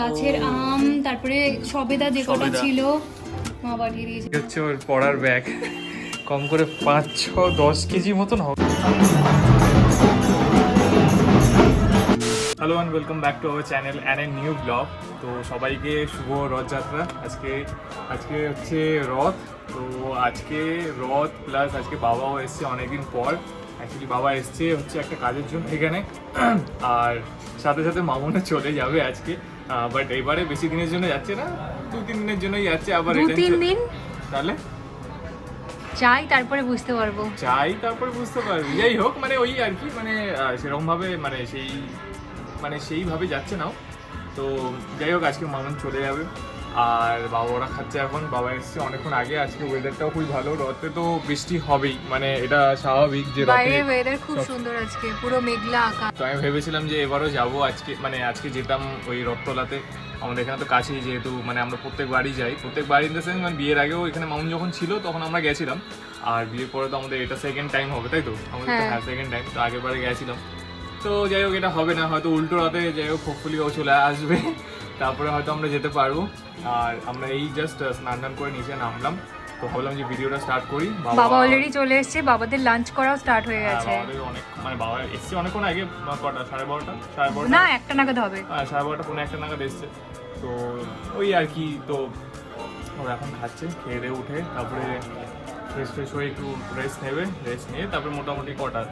গাছের আম তারপরে সবেদা যে কটা ছিল মা পাঠিয়ে দিয়েছে। হচ্ছে ওর পড়ার ব্যাগ। কম করে পাঁচ ছ দশ কেজি মতন হবে। Hello and welcome back to our channel and a new blog তো সবাইকে শুভ রথযাত্রা। আজকে আজকে হচ্ছে রথ। তো আজকে রথ প্লাস আজকে বাবাও এসছে অনেকদিন পর। অ্যাকচুয়ালি বাবা এসছে হচ্ছে একটা কাজের জন্য এখানে। আর সাথে সাথে মামুনও চলে যাবে আজকে। বাট এবারে বেশি দিনের জন্য যাচ্ছে না দু তিন দিনের জন্যই যাচ্ছে আবার দু তিন দিন? তাহলে? চাই তারপরে বুঝতে পারব। চাই তারপরে বুঝতে পারবি। যাই হোক মানে ওই আর কি মানে সেরকম ভাবে মানে সেই মানে সেইভাবে যাচ্ছে নাও। তো যাই হোক আজকে মামুন চলে যাবে। আর বাবা ওরা খাচ্ছে এখন। বাবা এসছে অনেকক্ষণ আগে আজকে ওয়েদারটাও খুবই ভালো। রথে তো বৃষ্টি হবেই মানে এটা স্বাভাবিক যে বাইরে ওয়েদার খুব সুন্দর আজকে পুরো মেঘলা আকাশ। তো আমি ভেবেছিলাম যে এবারও যাব আজকে মানে আজকে যেতাম ওই রথতলাতে। আমাদের এখানে তো কাছেই যেহেতু মানে আমরা প্রত্যেক বাড়ি যাই। প্রত্যেক বাড়ি ইন দ্য সেন্স মানে বিয়ের আগেও এখানে মামুন যখন ছিল তখন আমরা গেছিলাম। আর বিয়ের পরে তো আমাদের এটা সেকেন্ড টাইম হবে তাই তো? আমাদের তো হ্যাঁ। হ্যাঁ সেকেন্ড টাইম তো আগের বারে গেছিলাম। তো যাই হোক এটা হবে না হয়তো উল্টো রাতে যাই হোক হোপফুলি ও চলে আসবে। তারপরে হয়তো আমরা যেতে পারব। আর আমরা এই জাস্ট স্নান টান করে নিচে নামলাম। তো ভাবলাম যে ভিডিওটা স্টার্ট করি। বাবা অলরেডি চলে এসেছে বাবাদের লাঞ্চ করাও স্টার্ট হয়ে হ্যাঁ, গেছে অনেক মানে বাবা এসছে অনেকক্ষণ আগে কটা সাড়ে বারোটা? সাড়ে বারোটা? না একটা নাগাদ হবে। হ্যাঁ সাড়ে বারোটা পনেরো একটা নাগাদ এসছে। তো ওই আর কি তো ওরা এখন খাচ্ছে খেয়ে দিয়ে উঠে তারপরে ফ্রেশ ফ্রেশ হয়ে একটু রেস্ট নেবে রেস্ট নিয়ে তারপরে মোটামুটি কটা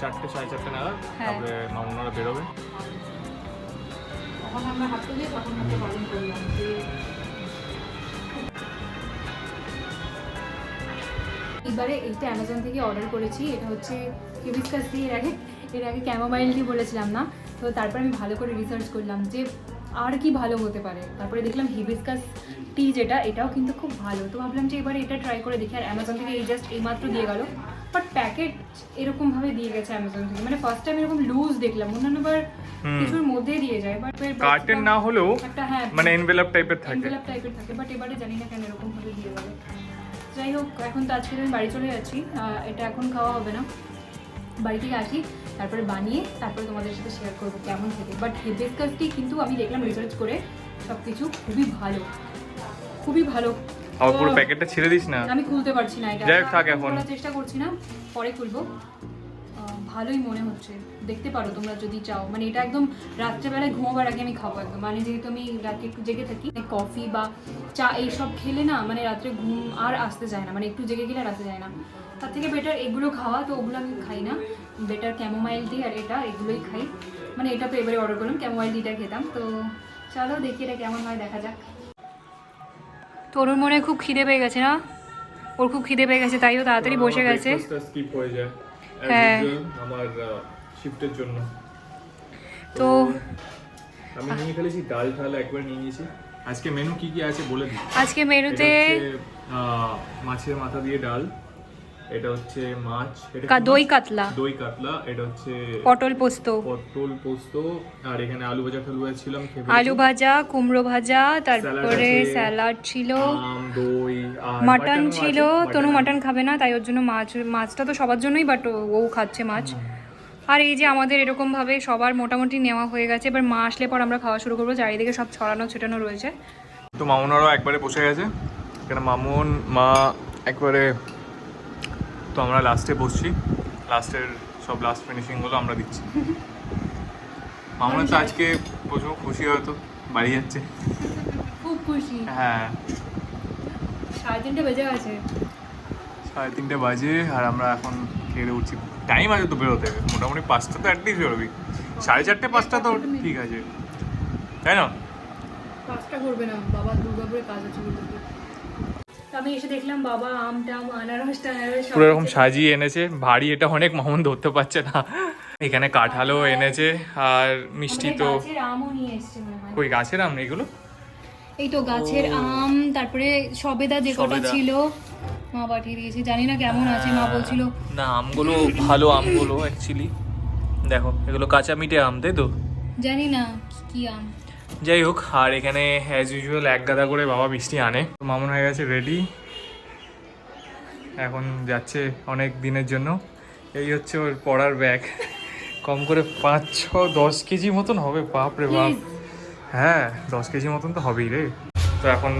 চারটে সাড়ে চারটে নাগাদ হ্যাঁ। তারপরে মামুনারা বেরোবে। তখন আমরা হাত তুলি, তখন হাতে বারণ করলাম যে এবারে এইটা অ্যামাজন থেকে অর্ডার করেছি, এটা হচ্ছে হিবিস্কাস দিয়ে, এর আগে এর আগে ক্যামোমাইল দিয়ে বলেছিলাম না? তো তারপর আমি ভালো করে রিসার্চ করলাম যে আর কি ভালো হতে পারে? তারপরে দেখলাম হিবিস্কাস টি যেটা এটাও কিন্তু খুব ভালো। তো ভাবলাম যে এবারে এটা ট্রাই করে দেখি আর অ্যামাজন থেকে এই জাস্ট এইমাত্র দিয়ে গেল। বাট প্যাকেট এরকমভাবে দিয়ে গেছে অ্যামাজন থেকে। মানে ফার্স্ট টাইম এরকম লুজ দেখলাম। অন্যান্যবার। কিছুর মধ্যে দিয়ে যায় বাট কার্টেন না হলেও একটা হ্যাঁ মানে এনভেলপ টাইপের থাকে। এনভেলপ টাইপের থাকে বাট এবারে জানি না কেন এরকম ভাবে দিয়ে গেল। যাই হোক এখন তো আজকে আমি বাড়ি চলে যাচ্ছি। এটা এখন খাওয়া হবে না। বাড়ি থেকে আসি। তারপরে বানিয়ে তারপরে তোমাদের সাথে শেয়ার করব কেমন থেকে বাট হিবিস্কাসটি কিন্তু আমি দেখলাম রিসার্চ করে সব কিছু খুবই ভালো। খুবই ভালো। আমার পুরো প্যাকেটটা ছেড়ে দিস না? আমি খুলতে পারছি না এটা। যাই থাক এখন। চেষ্টা করছি না পরে খুলবো। ভালোই মনে হচ্ছে। দেখতে পারো তোমরা যদি চাও। মানে এটা একদম রাত্রেবেলায় ঘুমোবার আগে আমি খাব একদম। মানে যেহেতু আমি রাতে একটু জেগে থাকি কফি বা চা এইসব খেলে না মানে রাত্রে ঘুম আর আসতে যায় না। মানে একটু জেগে গেলে আর আসতে যায় না। তার থেকে বেটার এগুলো খাওয়া, তো ওগুলো আমি খাই না। বেটার ক্যামোমাইল টি আর এটা, এগুলোই খাই। মানে এটা তো এবারে অর্ডার করলাম ক্যামোমাইল টিটা খেতাম। তো চলো দেখি এটা কেমন হয়, দেখা যাক। তরুণ মনে খুব খিদে পেয়ে গেছে না? ওর খুব খিদে পেয়ে গেছে তাইও তাড়াতাড়ি বসে গেছে। স্কিপ হয়ে যায়। আমার শিফটের জন্য। তো আমি নিয়ে ফেলেছি ডাল ঠাল একবার নিয়ে নিয়েছি। আজকে মেনু কি কি আছে বলে দিই। আজকে মেনুতে মাছের মাথা দিয়ে ডাল। এটা হচ্ছে মাছ এটা দই কাতলা। দই কাতলা এটা হচ্ছে পটল পোস্ত। পটল পোস্ত আর এখানে আলু ভাজা টালু ছিলাম আলু ভাজা কুমড়ো ভাজা তারপরে স্যালাড ছিল দই মাটন ছিল তনু মাটন খাবে না তাই ওর জন্য মাছ মাছটা তো সবার জন্যই বাট ও খাচ্ছে মাছ। আর এই যে আমাদের এরকম ভাবে সবার মোটামুটি নেওয়া হয়ে গেছে এবার মা আসলে পর আমরা খাওয়া শুরু করব চারিদিকে সব ছড়ানো ছিটানো রয়েছে। তো মামুনারও একবারে বসে গেছে। এখানে মামুন মা একবারে তো আমরা লাস্টে বসছি। লাস্টের সব লাস্ট ফিনিশিংগুলো আমরা দিচ্ছি। মামুনের তো আজকে প্রচুর খুশি হয়তো বাড়ি যাচ্ছে। খুব খুশি। হ্যাঁ। সাড়ে তিনটে বেজে গেছে। সাড়ে তিনটে বাজে আর আমরা এখন খেয়ে উঠছি। টাইম আছে তো বেরোতে মোটামুটি পাঁচটা তো অ্যাটলিস্ট বেরোবি সাড়ে চারটে পাঁচটা তো ঠিক আছে। তাই না? কাজটা করবে না বাবা দুর্গাপুরে কাজ আছে আমি এসে দেখলাম বাবা আম টাম আনারস টানারস পুরো এরকম সাজিয়ে এনেছে। ভারী এটা অনেক মামুন ধরতে পারছে না। এখানে কাঁঠালও এনেছে আর মিষ্টি তো আমও নিয়ে এসছে কই গাছের আম এগুলো? এই তো গাছের আম তারপরে সবেদা যে কটা ছিল মা পাঠিয়ে দিয়েছে। জানি না কেমন আছে মা বলছিল। না আমগুলো ভালো আমগুলো অ্যাকচুয়ালি দেখো এগুলো কাঁচা মিঠে আম তাই তো? জানি না কি- কি আম। যাই হোক আর এখানে অ্যাজ ইউজুয়াল এক গাদা করে বাবা মিষ্টি আনে। তো মামুন হয়ে গেছে রেডি এখন যাচ্ছে অনেক দিনের জন্য। এই হচ্ছে ওর পড়ার ব্যাগ কম করে পাঁচ ছ দশ কেজি মতন হবে বাপ। রে বাপ হ্যাঁ দশ কেজি মতন তো হবেই রে। তো এখন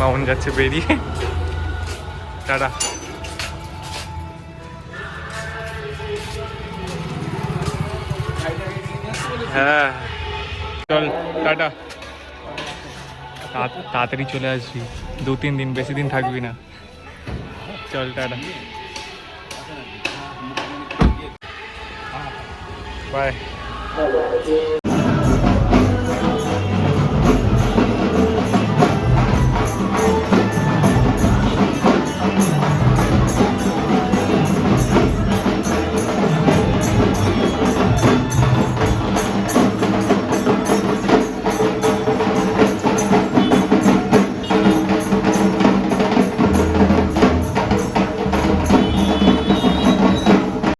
মামন যাচ্ছে বেরিয়ে। টাটা। হ্যাঁ। চল টাটা তা- তাড়াতাড়ি চলে আসবি দু তিন দিন বেশি দিন থাকবি না চল টাটা বাই